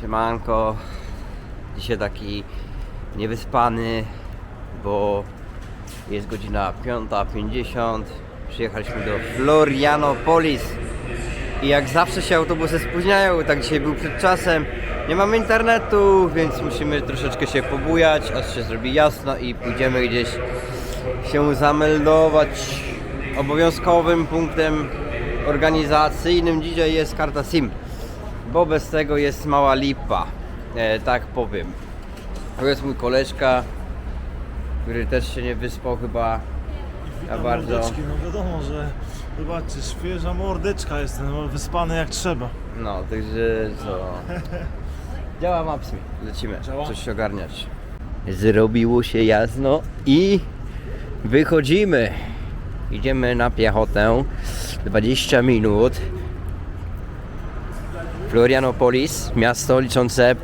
Siemanko. Dzisiaj taki niewyspany, bo jest godzina 5.50. Przyjechaliśmy do Florianopolis. I jak zawsze się autobusy spóźniają, tak dzisiaj był przed czasem. Nie mamy internetu, więc musimy troszeczkę się pobujać, aż się zrobi jasno i pójdziemy gdzieś się zameldować. Obowiązkowym punktem organizacyjnym dzisiaj jest karta SIM, bo bez tego jest mała lipa, e, tak powiem. To jest mój koleżka, który też się nie wyspał chyba Witam bardzo. Mordeczki, no wiadomo, że zobaczcie, świeża mordeczka jestem, no, wyspany jak trzeba. No, także co? Działa Maps mi. Lecimy. Działa? Coś się ogarniać. Zrobiło się jasno i wychodzimy. Idziemy na piechotę. 20 minut. Florianopolis, miasto liczące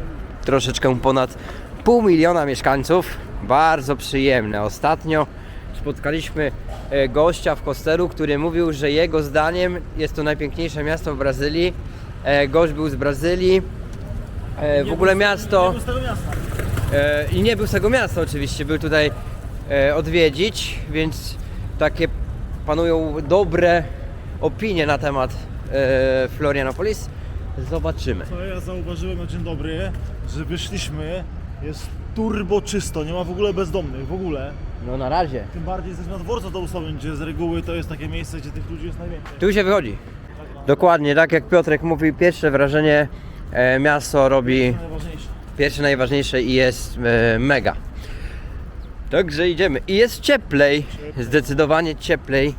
troszeczkę ponad pół miliona mieszkańców. Bardzo przyjemne. Ostatnio spotkaliśmy e, gościa w Kostelu, który mówił, że jego zdaniem jest to najpiękniejsze miasto w Brazylii. E, Gość był z Brazylii. E, W ogóle miasto. I nie był z tego miasta oczywiście, był tutaj odwiedzić, więc takie panują dobre opinie na temat Florianopolis. Zobaczymy. Co ja zauważyłem na dzień dobry, że wyszliśmy, jest turbo czysto, nie ma w ogóle bezdomnych, w ogóle. No na razie. Tym bardziej jesteśmy na dworcu autobusowym, gdzie z reguły to jest takie miejsce, gdzie tych ludzi jest najwięcej. Tu się wychodzi. Dokładnie, tak jak Piotrek mówił, pierwsze wrażenie e, miasto robi najważniejsze. pierwsze najważniejsze i jest e, mega. Także idziemy. I jest cieplej, zdecydowanie cieplej.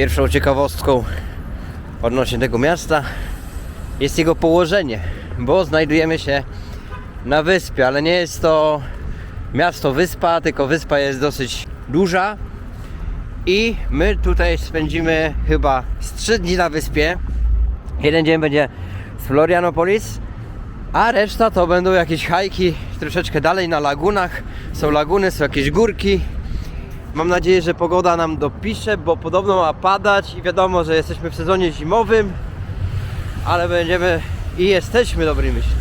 Pierwszą ciekawostką odnośnie tego miasta jest jego położenie, bo znajdujemy się na wyspie, ale nie jest to miasto wyspa, tylko wyspa jest dosyć duża i my tutaj spędzimy chyba z 3 dni na wyspie. Jeden dzień będzie z Florianopolis, a reszta to będą jakieś hajki troszeczkę dalej na lagunach. Są laguny, są jakieś górki. Mam nadzieję, że pogoda nam dopisze, bo podobno ma padać i wiadomo, że jesteśmy w sezonie zimowym, ale będziemy i jesteśmy dobrymi myśli.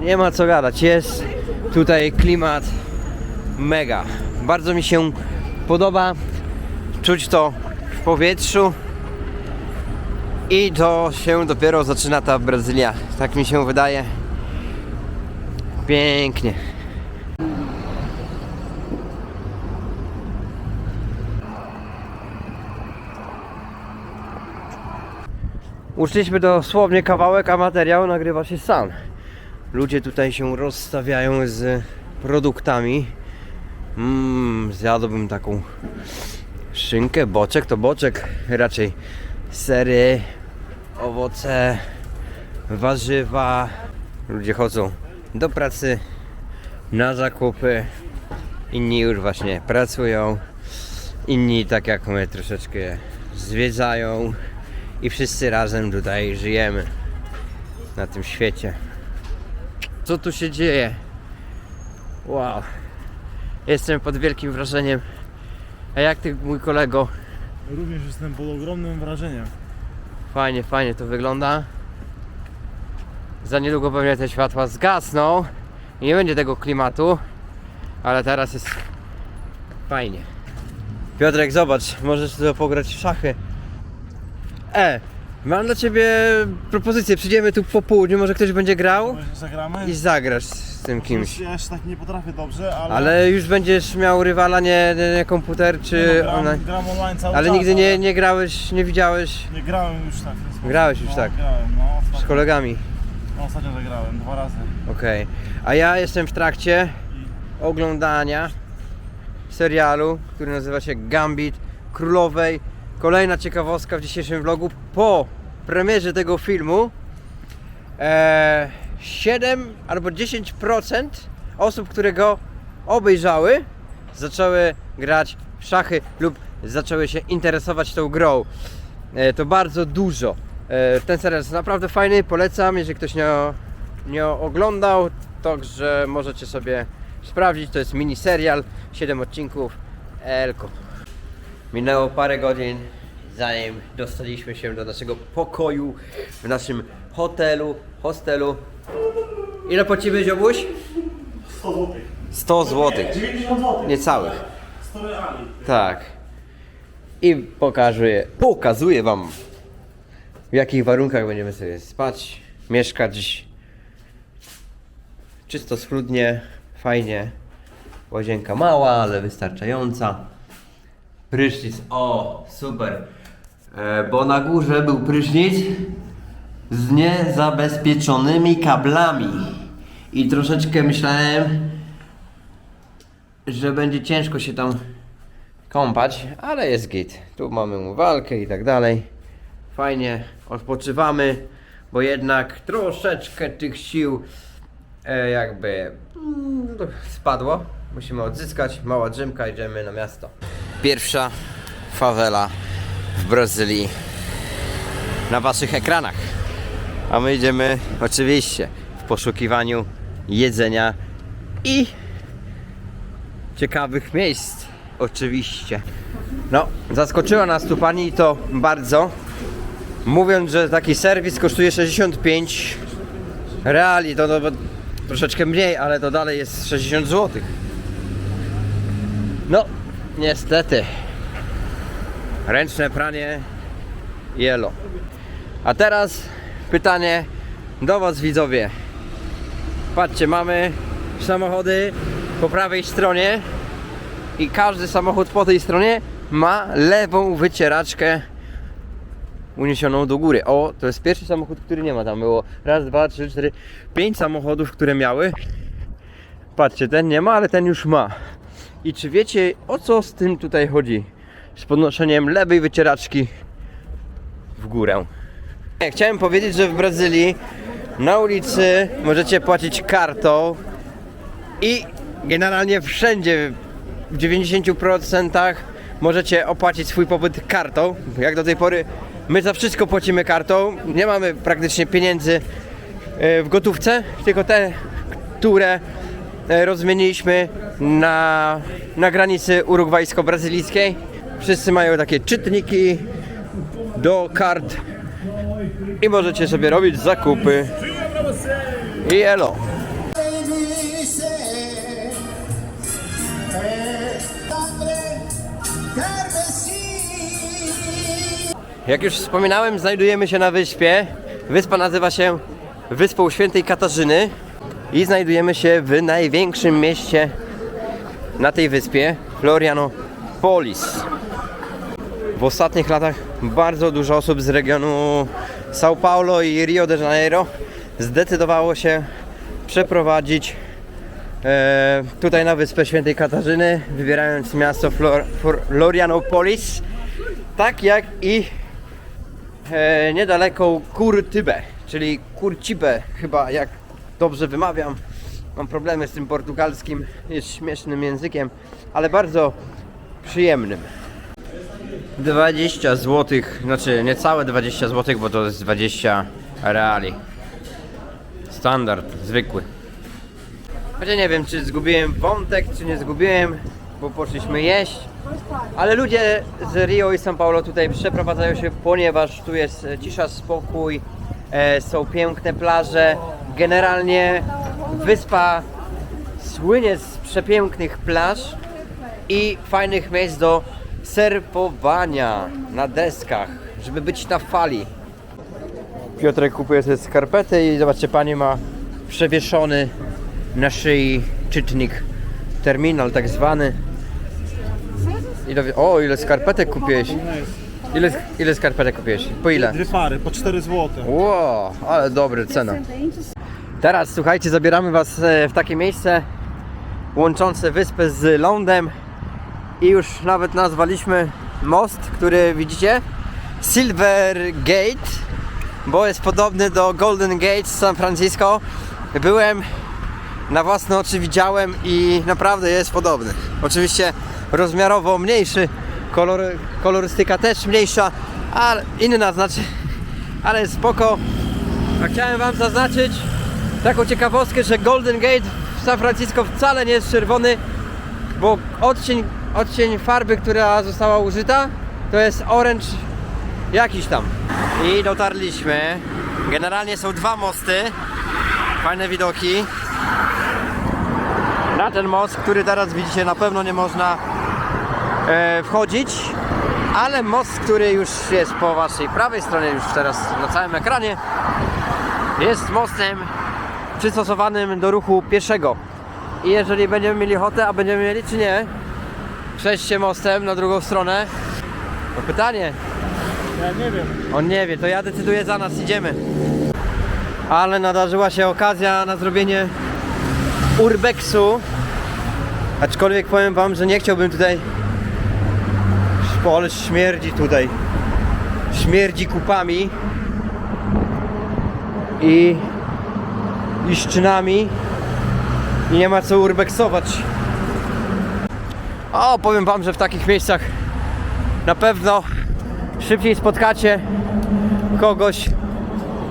Nie ma co gadać, jest tutaj klimat mega. Bardzo mi się podoba. Czuć to w powietrzu. I to się dopiero zaczyna ta Brazylia. Tak mi się wydaje. Pięknie. Uszliśmy dosłownie kawałek, a materiał nagrywa się sam. Ludzie tutaj się rozstawiają z produktami. Mmm, zjadłbym taką szynkę, boczek to boczek, raczej sery, owoce, warzywa. Ludzie chodzą do pracy, na zakupy. Inni już właśnie pracują. Inni tak jak my troszeczkę zwiedzają i wszyscy razem tutaj żyjemy na tym świecie. Co tu się dzieje? Wow. Jestem pod wielkim wrażeniem. A jak ty, mój kolego? Również jestem pod ogromnym wrażeniem. Fajnie, fajnie to wygląda. Za niedługo pewnie te światła zgasną i nie będzie tego klimatu, ale teraz jest fajnie. Piotrek, zobacz, możesz tu pograć w szachy. E, mam dla ciebie propozycję. Przyjdziemy tu po południu, może ktoś będzie grał Może Zagramy? i zagrasz z tym kimś. Ja jeszcze tak nie potrafię dobrze, ale... Ale już będziesz miał rywala, nie, nie, nie komputer czy no, gram, online. gram online cały Ale czas, nigdy nie, nie grałeś, nie widziałeś Nie grałem już tak. w ten sposób. Grałeś już no, tak. Grałem, no. z Ostatnio, kolegami. no, ostatnio zagrałem, dwa razy. Okej. A ja jestem w trakcie oglądania serialu, który nazywa się Gambit Królowej. Kolejna ciekawostka w dzisiejszym vlogu. Po premierze tego filmu e, 7 albo 10% osób, które go obejrzały, zaczęły grać w szachy lub zaczęły się interesować tą grą. E, to bardzo dużo. E, ten serial jest naprawdę fajny, polecam. Jeżeli ktoś nie, nie oglądał, to że możecie sobie sprawdzić. To jest mini serial, 7 odcinków. Elko. Minęło parę godzin, zanim dostaliśmy się do naszego pokoju w naszym hotelu, hostelu. Ile płacimy, Ziobuś? 100 zł. 100 zł. 90 zł. Niecałych. 100 reali. Tak. I pokażę, pokazuję wam w jakich warunkach będziemy sobie spać, mieszkać. Czysto schludnie, fajnie. Łazienka mała, ale wystarczająca. Prysznic, o, super. E, bo na górze był prysznic z niezabezpieczonymi kablami. I troszeczkę myślałem, że będzie ciężko się tam kąpać, ale jest git. Tu mamy umywalkę i tak dalej. Fajnie, odpoczywamy, bo jednak troszeczkę tych sił e, jakby mm, spadło. Musimy odzyskać. Mała drzymka, idziemy na miasto. Pierwsza fawela w Brazylii na waszych ekranach. A my idziemy oczywiście w poszukiwaniu jedzenia i ciekawych miejsc. Oczywiście. No, zaskoczyła nas tu pani to bardzo. Mówiąc, że taki serwis kosztuje 65 reali, to, to troszeczkę mniej, ale to dalej jest 60 zł. No, niestety. Ręczne pranie jelo. A teraz pytanie do Was widzowie. Patrzcie, mamy samochody po prawej stronie i każdy samochód po tej stronie ma lewą wycieraczkę uniesioną do góry. O, to jest pierwszy samochód, który nie ma. Tam było raz, dwa, trzy, cztery, pięć samochodów, które miały. Patrzcie, ten nie ma, ale ten już ma. I czy wiecie o co z tym tutaj chodzi? Z podnoszeniem lewej wycieraczki w górę. Chciałem powiedzieć, że w Brazylii na ulicy możecie płacić kartą i generalnie wszędzie w 90% możecie opłacić swój pobyt kartą. Jak do tej pory my za wszystko płacimy kartą. Nie mamy praktycznie pieniędzy e, w gotówce, tylko te, które rozmieniliśmy na, na granicy urugwajsko-brazylijskiej. Wszyscy mają takie czytniki do kart i możecie sobie robić zakupy. I elo. Jak już wspominałem, znajdujemy się na wyspie. Wyspa nazywa się Wyspą Świętej Katarzyny i znajdujemy się w największym mieście na tej wyspie, Florianopolis. W ostatnich latach bardzo dużo osób z regionu São Paulo i Rio de Janeiro zdecydowało się przeprowadzić e, tutaj na wyspę Świętej Katarzyny, wybierając miasto Flor, Florianopolis, tak jak i e, niedaleką Curtybę, czyli Curtibę chyba jak dobrze wymawiam. Mam problemy z tym portugalskim, jest śmiesznym językiem, ale bardzo przyjemnym. 20 zł, znaczy niecałe 20 zł, bo to jest 20 reali. Standard, zwykły. Chociaż nie wiem, czy zgubiłem wątek, czy nie zgubiłem, bo poszliśmy jeść. Ale ludzie z Rio i São Paulo tutaj przeprowadzają się, ponieważ tu jest cisza, spokój, e, są piękne plaże. Generalnie wyspa słynie z przepięknych plaż i fajnych miejsc do surfowania na deskach, żeby być na fali. Piotrek kupuje sobie skarpety i zobaczcie, pani ma przewieszony na szyi czytnik, terminal tak zwany. Ile, o, ile skarpetek kupiłeś? Ile, ile skarpetek kupiłeś? Po ile? Dwie pary, po 4 zł. Wow, ale dobry cena. Teraz słuchajcie, zabieramy was e, w takie miejsce łączące wyspę z lądem i już nawet nazwaliśmy most, który widzicie Silver Gate, bo jest podobny do Golden Gate z San Francisco. Byłem na własne oczy widziałem i naprawdę jest podobny. Oczywiście rozmiarowo mniejszy, kolory, kolorystyka też mniejsza, ale inna znaczy, ale spoko. A chciałem wam zaznaczyć taką ciekawostkę, że Golden Gate w San Francisco wcale nie jest czerwony, bo odcień, odcień farby, która została użyta, to jest orange jakiś tam. I dotarliśmy. Generalnie są dwa mosty. Fajne widoki. Na ten most, który teraz widzicie, na pewno nie można e, wchodzić. Ale most, który już jest po waszej prawej stronie, już teraz na całym ekranie, jest mostem przystosowanym do ruchu pieszego. I jeżeli będziemy mieli ochotę, a będziemy mieli czy nie, przejść się mostem na drugą stronę, to pytanie, Ja nie wiem. on nie wie, to ja decyduję za nas, idziemy. Ale nadarzyła się okazja na zrobienie urbexu. Aczkolwiek powiem wam, że nie chciałbym tutaj. Ale śmierdzi tutaj. Śmierdzi kupami i liszczynami i nie ma co urbexować. O, powiem wam, że w takich miejscach na pewno szybciej spotkacie kogoś,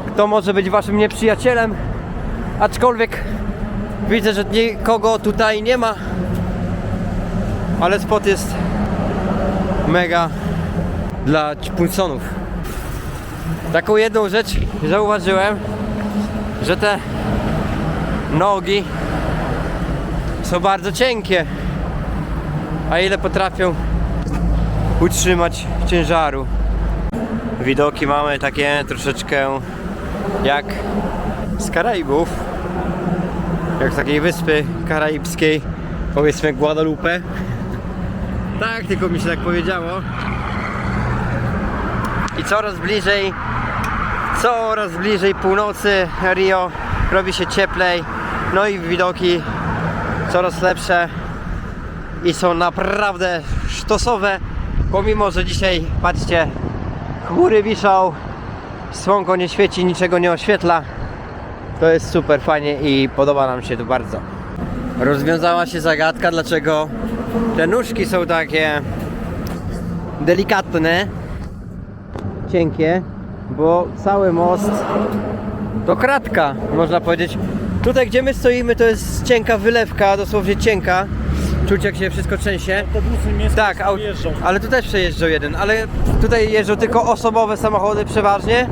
kto może być waszym nieprzyjacielem, aczkolwiek widzę, że nikogo tutaj nie ma, ale spot jest mega dla ćpunsonów. Taką jedną rzecz zauważyłem, że te nogi są bardzo cienkie, a ile potrafią utrzymać ciężaru. Widoki mamy takie troszeczkę jak z Karaibów, jak z takiej wyspy karaibskiej, powiedzmy Guadalupe. Tak, tylko mi się tak powiedziało. I coraz bliżej, coraz bliżej północy Rio robi się cieplej, no i widoki coraz lepsze i są naprawdę sztosowe, pomimo, że dzisiaj, patrzcie, chmury wiszą, słonko nie świeci, niczego nie oświetla. To jest super fajnie i podoba nam się to bardzo. Rozwiązała się zagadka, dlaczego te nóżki są takie delikatne, cienkie, bo cały most to kratka, można powiedzieć. Tutaj, gdzie my stoimy, to jest cienka wylewka, dosłownie cienka. Czuć, jak się wszystko trzęsie. Autobusy miejskie Tak, au- jeżdżą. ale tu też przejeżdżał jeden, ale tutaj jeżdżą tylko osobowe samochody przeważnie,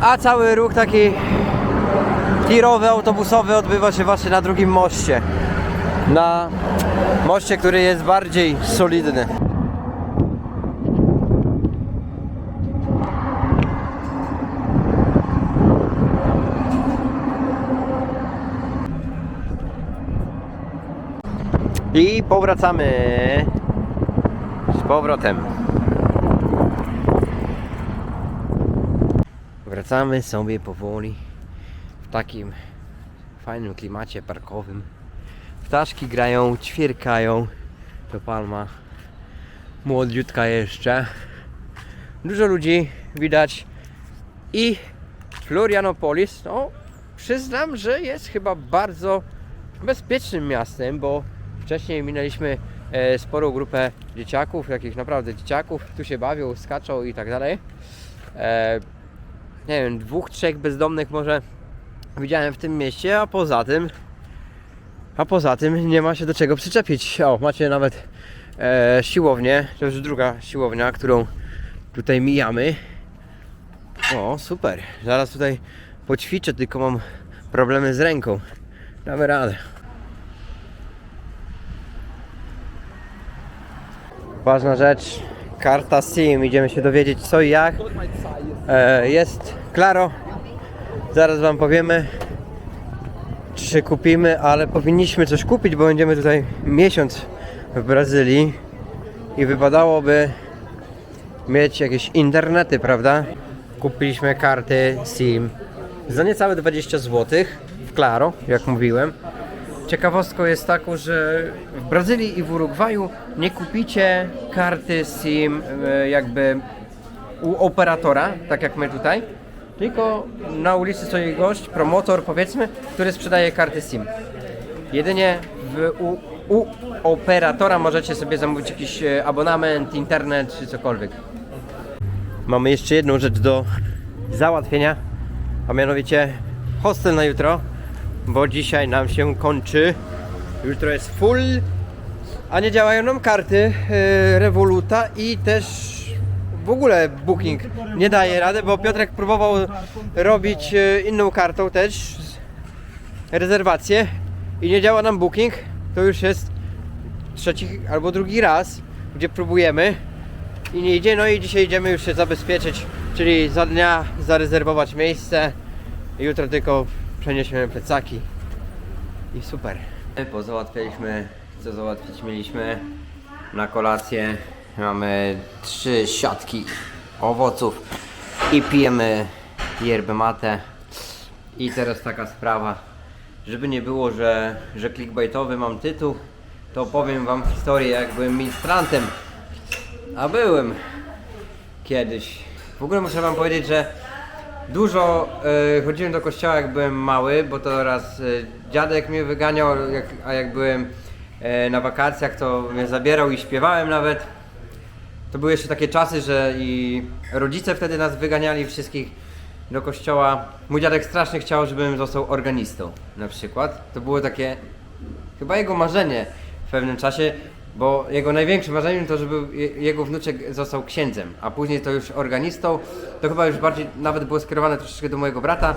a cały ruch taki tirowy, autobusowy odbywa się właśnie na drugim moście. Na moście, który jest bardziej solidny. I powracamy z powrotem. Wracamy sobie powoli w takim fajnym klimacie parkowym. Ptaszki grają, ćwierkają. To palma młodziutka jeszcze. Dużo ludzi widać i Florianopolis, no przyznam, że jest chyba bardzo bezpiecznym miastem, bo wcześniej minęliśmy e, sporą grupę dzieciaków, takich naprawdę dzieciaków, tu się bawią, skaczą i tak dalej. E, nie wiem, dwóch, trzech bezdomnych może widziałem w tym mieście, a poza tym a poza tym nie ma się do czego przyczepić. O, macie nawet e, siłownię, to już druga siłownia, którą tutaj mijamy. O, super. Zaraz tutaj poćwiczę, tylko mam problemy z ręką. Damy radę. Ważna rzecz, karta SIM. Idziemy się dowiedzieć co i jak. E, jest klaro. Zaraz Wam powiemy, czy kupimy, ale powinniśmy coś kupić, bo będziemy tutaj miesiąc w Brazylii i wypadałoby mieć jakieś internety, prawda? Kupiliśmy karty SIM za niecałe 20 zł w Claro, jak mówiłem. Ciekawostką jest taką, że w Brazylii i w Urugwaju nie kupicie karty SIM e, jakby u operatora, tak jak my tutaj, tylko na ulicy stoi gość, promotor powiedzmy, który sprzedaje karty SIM. Jedynie w, u, u operatora możecie sobie zamówić jakiś e, abonament, internet czy cokolwiek. Mamy jeszcze jedną rzecz do załatwienia, a mianowicie hostel na jutro. Bo dzisiaj nam się kończy. Jutro jest full, a nie działają nam karty e, Revoluta i też w ogóle Booking nie daje rady, bo Piotrek próbował robić e, inną kartą też rezerwację i nie działa nam Booking. To już jest trzeci albo drugi raz, gdzie próbujemy i nie idzie. No i dzisiaj idziemy już się zabezpieczyć, czyli za dnia zarezerwować miejsce. Jutro tylko przeniesiemy plecaki i super. Pozałatwialiśmy co załatwić mieliśmy na kolację. Mamy trzy siatki owoców i pijemy yerbę mate. I teraz taka sprawa, żeby nie było, że, że clickbaitowy mam tytuł, to opowiem wam historię jak byłem ministrantem. A byłem kiedyś. W ogóle muszę wam powiedzieć, że dużo e, chodziłem do kościoła jak byłem mały, bo to raz e, dziadek mnie wyganiał, jak, a jak byłem e, na wakacjach to mnie zabierał i śpiewałem nawet. To były jeszcze takie czasy, że i rodzice wtedy nas wyganiali wszystkich do kościoła. Mój dziadek strasznie chciał, żebym został organistą na przykład. To było takie chyba jego marzenie w pewnym czasie, bo jego największym marzeniem to, żeby je- jego wnuczek został księdzem, a później to już organistą. To chyba już bardziej nawet było skierowane troszeczkę do mojego brata,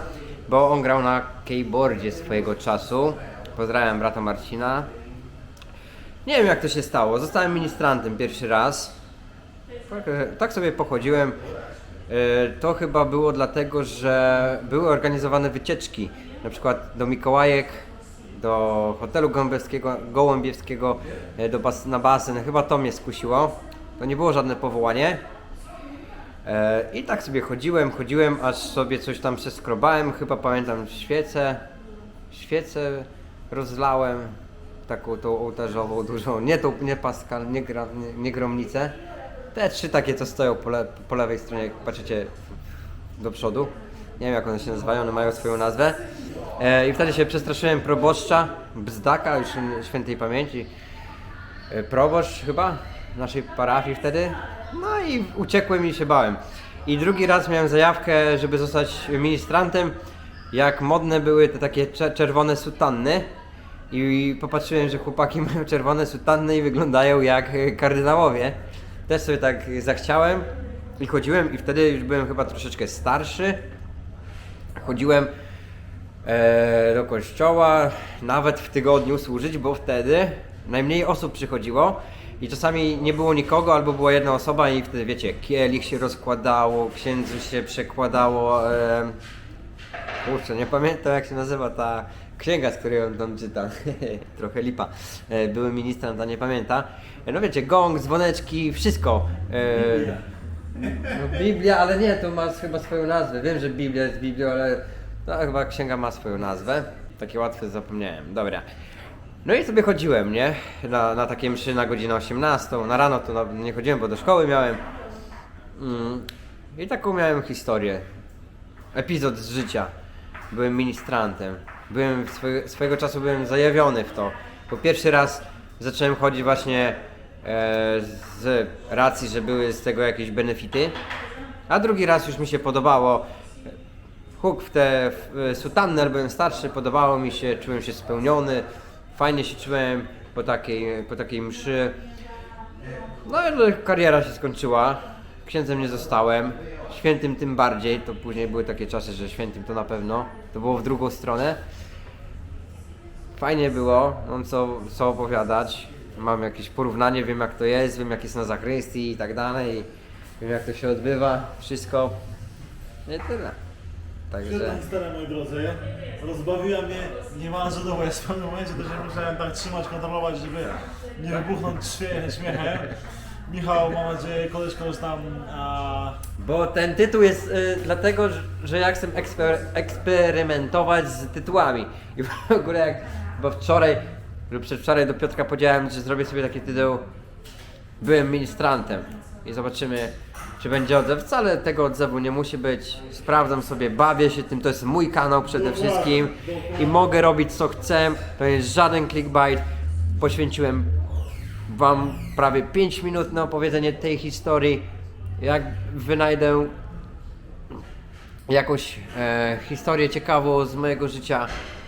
bo on grał na keyboardzie swojego czasu. Pozdrawiam brata Marcina. Nie wiem jak to się stało. Zostałem ministrantem pierwszy raz. Tak, e, tak sobie pochodziłem. E, To chyba było dlatego, że były organizowane wycieczki, na przykład do Mikołajek, do hotelu gołębiewskiego, gołębiewskiego e, do bas, na basen. Chyba to mnie skusiło. To nie było żadne powołanie. E, I tak sobie chodziłem, chodziłem, aż sobie coś tam przeskrobałem. Chyba pamiętam świecę. Świecę rozlałem. Taką tą ołtarzową, dużą. Nie tą, nie Pascal, nie, gra, nie, nie gromnicę. Te trzy takie, co stoją po, le, po lewej stronie, jak patrzycie do przodu. Nie wiem jak one się nazywają, one mają swoją nazwę. E, I wtedy się przestraszyłem proboszcza, bzdaka już świętej pamięci. E, proboszcz chyba naszej parafii wtedy. No i uciekłem i się bałem. I drugi raz miałem zajawkę, żeby zostać ministrantem, jak modne były te takie cze- czerwone sutanny. I popatrzyłem, że chłopaki mają czerwone sutanny i wyglądają jak kardynałowie. Też sobie tak zachciałem i chodziłem i wtedy już byłem chyba troszeczkę starszy. Chodziłem do kościoła, nawet w tygodniu służyć, bo wtedy najmniej osób przychodziło i czasami nie było nikogo, albo była jedna osoba i wtedy wiecie, kielich się rozkładało, księdzu się przekładało. E, kurczę, nie pamiętam jak się nazywa ta księga, z której on tam czyta. Trochę lipa. E, były ministrant, a nie pamięta. E, no wiecie, gong, dzwoneczki, wszystko. E, no, Biblia, ale nie, to ma chyba swoją nazwę. Wiem, że Biblia jest Biblią, ale to chyba księga ma swoją nazwę. Takie łatwe zapomniałem. Dobra. No i sobie chodziłem, nie? Na, na takie mszy na godzinę 18. Na rano to na, nie chodziłem, bo do szkoły miałem. Mm. I taką miałem historię. Epizod z życia. Byłem ministrantem. Byłem swojego, swojego czasu byłem zajawiony w to. Bo pierwszy raz zacząłem chodzić właśnie e, z racji, że były z tego jakieś benefity. A drugi raz już mi się podobało. Huk w te w sutannę, ale byłem starszy, podobało mi się, czułem się spełniony. Fajnie się czułem po takiej, po takiej mszy. No i kariera się skończyła. Księdzem nie zostałem. Świętym tym bardziej. To później były takie czasy, że świętym to na pewno. To było w drugą stronę. Fajnie było, mam co, co opowiadać. Mam jakieś porównanie, wiem jak to jest, wiem jak jest na zakrystii i tak dalej. Wiem jak to się odbywa, wszystko. No I tyle. Także. historia, moi drodzy. Rozbawiła mnie niemalże do łez. W pewnym momencie też nie musiałem tak trzymać, kontrolować, żeby nie wybuchnąć śmie- śmiechem. Michał, mam nadzieję, koleżko już tam... A... Bo ten tytuł jest y, dlatego, że- że ja chcę eksper, eksperymentować z tytułami. I w ogóle jak bo wczoraj lub przedwczoraj do Piotrka powiedziałem, że zrobię sobie taki tytuł Byłem ministrantem i zobaczymy czy będzie odzew. Wcale tego odzewu nie musi być. Sprawdzam sobie, bawię się tym, to jest mój kanał przede wszystkim i mogę robić co chcę. To jest żaden clickbait. Poświęciłem Wam prawie 5 minut na opowiedzenie tej historii. Jak wynajdę jakąś e, historię ciekawą z mojego życia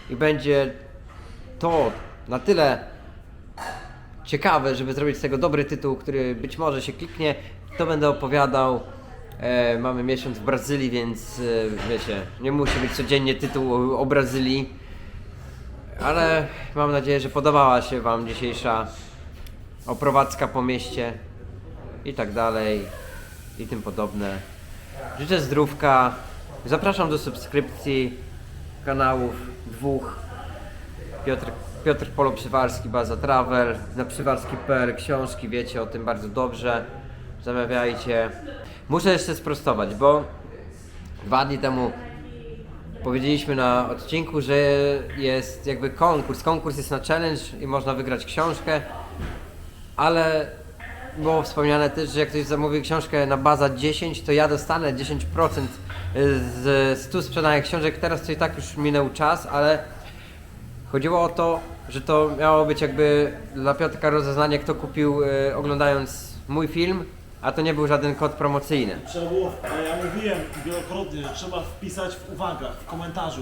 i będzie to na tyle ciekawe, żeby zrobić z tego dobry tytuł, który być może się kliknie, to będę opowiadał. E, mamy miesiąc w Brazylii, więc e, wiecie, nie musi być codziennie tytuł o, o Brazylii. Ale mam nadzieję, że podobała się Wam dzisiejsza oprowadzka po mieście i tak dalej i tym podobne. Życzę zdrówka. Zapraszam do subskrypcji kanałów dwóch. Piotr, Piotr Polo Przywalski, Baza Travel, na przywalski.pl książki, wiecie o tym bardzo dobrze. Zamawiajcie. Muszę jeszcze sprostować, bo dwa dni temu powiedzieliśmy na odcinku, że jest jakby konkurs. Konkurs jest na challenge i można wygrać książkę, ale było wspomniane też, że jak ktoś zamówi książkę na baza 10, to ja dostanę 10% z 100 sprzedanych książek. Teraz to i tak już minął czas, ale chodziło o to, że to miało być jakby dla Piotrka rozeznanie, kto kupił y, oglądając mój film, a to nie był żaden kod promocyjny. Trzeba było, a ja mówiłem wielokrotnie, że trzeba wpisać w uwagach, w komentarzu.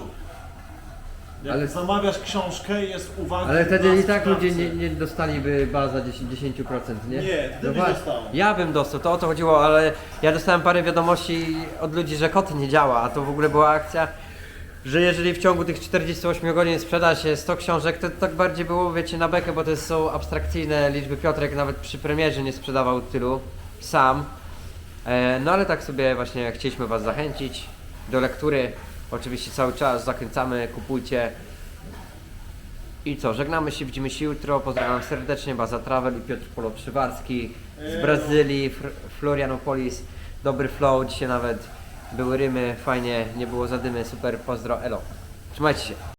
Jak Ale- zamawiasz książkę, jest uwaga. Ale wtedy i tak ludzie nie, nie dostaliby baza 10%, 10% nie? Nie, ty byś właśnie. dostał. Ja bym dostał, to o to chodziło, ale ja dostałem parę wiadomości od ludzi, że kod nie działa, a to w ogóle była akcja, że jeżeli w ciągu tych 48 godzin sprzeda się 100 książek, to tak bardziej było, wiecie, na bekę, bo to są abstrakcyjne liczby. Piotrek nawet przy premierze nie sprzedawał tylu sam. E, no ale tak sobie właśnie chcieliśmy Was zachęcić do lektury. Oczywiście cały czas zachęcamy, kupujcie. I co, żegnamy się, widzimy się jutro. Pozdrawiam serdecznie, Baza Travel i Piotr Polo Przywarski z Brazylii, Fr- Florianopolis. Dobry flow, dzisiaj nawet były rymy, fajnie, nie było zadymy, super, pozdro, elo. Trzymajcie się.